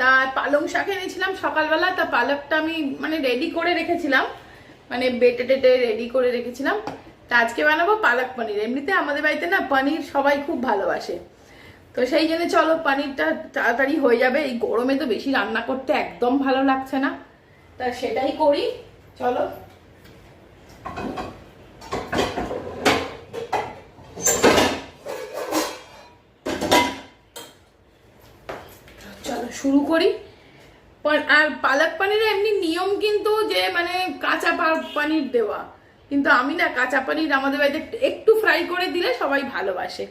তা পালং শাক এনেছিলাম সকালবেলা, তা পালকটা আমি মানে রেডি করে রেখেছিলাম। মানে বেটে টেটে রেডি করে রেখেছিলাম। তা আজকে বানাবো পালক পনির। এমনিতে আমাদের বাড়িতে না পনির সবাই খুব ভালোবাসে। তো সেই জন্য চলো পনিরটা তাড়াতাড়ি হয়ে যাবে। এই গরমে তো বেশি রান্না করতে একদম ভালো লাগছে না। তা সেটাই করি। চলো চলো শুরু করি। আর পালক পানির এমনি নিয়ম কিন্তু যে মানে কাঁচা পানির দেওয়া। কিন্তু আমি না কাঁচা পানির আমাদের বাড়িতে একটু ফ্রাই করে দিলে সবাই ভালোবাসে।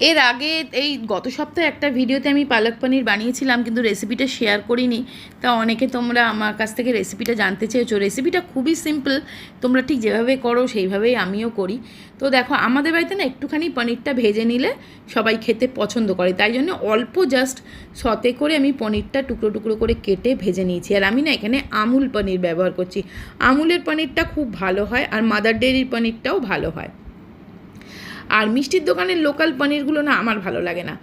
এর আগে এই গত সপ্তাহে একটা ভিডিওতে আমি পালক পনির বানিয়েছিলাম, কিন্তু রেসিপিটা শেয়ার করিনি। তা অনেকে তোমরা আমার কাছ থেকে রেসিপিটা জানতে চেয়েছো। রেসিপিটা খুবই সিম্পল তোমরা ঠিক যেভাবে করো, সেইভাবেই আমিও করি। তো দেখো, আমাদের বাড়িতে না একটুখানি পনিরটা ভেজে নিলে সবাই খেতে পছন্দ করে। তাই জন্য অল্প জাস্ট সতে করে আমি পনিরটা টুকরো টুকরো করে কেটে ভেজে নিয়েছি। আর আমি না এখানে আমুল পনির ব্যবহার করছি। আমুলের পনিরটা খুব ভালো হয়, আর মাদার ডেয়ারির পনিরটাও ভালো হয়। আর মিষ্টির দোকানের লোকাল পনিরগুলো না আমার ভালো লাগে না।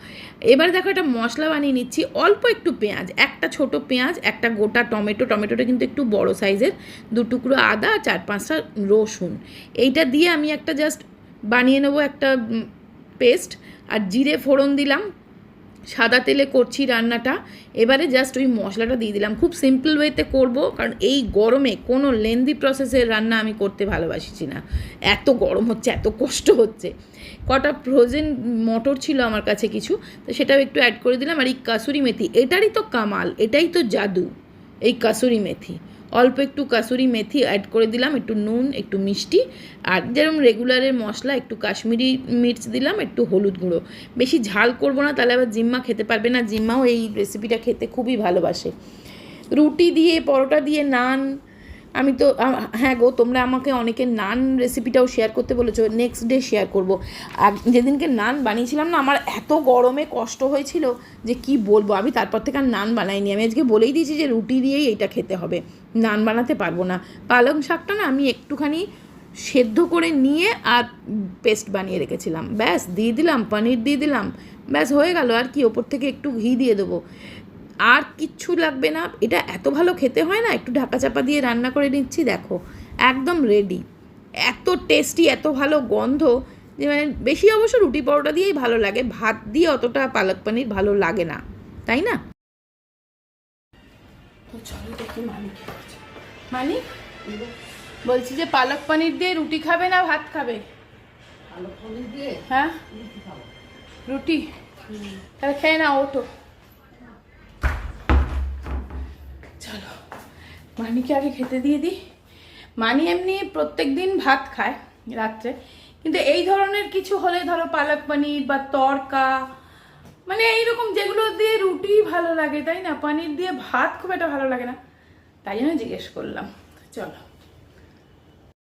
এবার দেখো একটা মশলা বানিয়ে নিচ্ছি, অল্প একটু পেঁয়াজ, একটা ছোট পেঁয়াজ, একটা গোটা টমেটো, টমেটোটা কিন্তু একটু বড় সাইজের, দু টুকরো আদা, চার পাঁচটা রসুন। এইটা দিয়ে আমি একটা জাস্ট বানিয়ে নেব একটা পেস্ট আর জিরে ফোড়ন দিলাম সাদা তেলে করছি রান্নাটা। এবারে জাস্ট ওই মশলাটা দিয়ে দিলাম। খুব সিম্পল ওয়েতে করব, কারণ এই গরমে কোনো লেন্দি প্রসেসের রান্না আমি করতে ভালোবাসিছি না। এত গরম হচ্ছে, এত কষ্ট হচ্ছে। কটা ফ্রোজেন মটর ছিল আমার কাছে কিছু, তো সেটাও একটু অ্যাড করে দিলাম। আর এই কাসুরি মেথি, এটারই তো কামাল, এটাই তো জাদু। এই কাসুরি মেথি। অল্প একটু কাসুরি মেথি অ্যাড করে দিলাম, একটু নুন, একটু মিষ্টি, আর যেরকম রেগুলারের মশলা, একটু কাশ্মীরি মির্চ দিলাম, একটু হলুদ গুঁড়ো। বেশি ঝাল করব না, তাহলে আবার জিম্মা খেতে পারবে না। জিম্মাও এই রেসিপিটা খেতে খুবই ভালোবাসে। রুটি দিয়ে, পরোটা দিয়ে, নান আমি তো হ্যাঁ গো, তোমরা আমাকে অনেকে নান রেসিপিটাও শেয়ার করতে বলেছ নেক্সট ডে শেয়ার করব। আর যেদিনকে নান বানিয়েছিলাম না, আমার এত গরমে কষ্ট হয়েছিল যে কি বলব, আমি তারপর থেকে আর নান বানাইনি। আমি আজকে বলেই দিয়েছি যে রুটি দিয়েই এটা খেতে হবে। নান বানাতে পারব না। পালং শাকটা না আমি একটুখানি সেদ্ধ করে নিয়ে আর পেস্ট বানিয়ে রেখেছিলাম। ব্যাস, দিয়ে দিলাম, পনির দিয়ে দিলাম। ব্যাস, হয়ে গেল। আর কি, ওপর থেকে একটু ঘি দিয়ে দেবো। আর কিচ্ছু লাগবে না। এটা এত ভালো খেতে হয় না একটু ঢাকা চাপা দিয়ে রান্না করে নিচ্ছি দেখো একদম রেডি এত টেস্টি এত ভালো গন্ধ যে মানে বেশি অবশ্য রুটি পরোটা দিয়েই ভালো লাগে ভাত দিয়ে অতটা পালক পনির ভালো লাগে না তাই না? তো চলো দেখি মালিক মালিক বলছি যে পালক পনির দিয়ে রুটি খাবে না ভাত খাবে? হ্যাঁ? রুটি তাহলে খেয়ে না ওঠো। মানিকে আগে খেতে দিয়ে দিই। মানি এমনি প্রত্যেক দিন ভাত খায় রাত্রে। কিন্তু এই ধরনের কিছু হলে ধরো পালক পনির বা তরকা মানে এইরকম যেগুলো দিয়ে রুটি ভালো লাগে, তাই না? পানির দিয়ে ভাত খুব একটা ভালো লাগে না। তাই জন্য জিজ্ঞেস করলাম। চলো।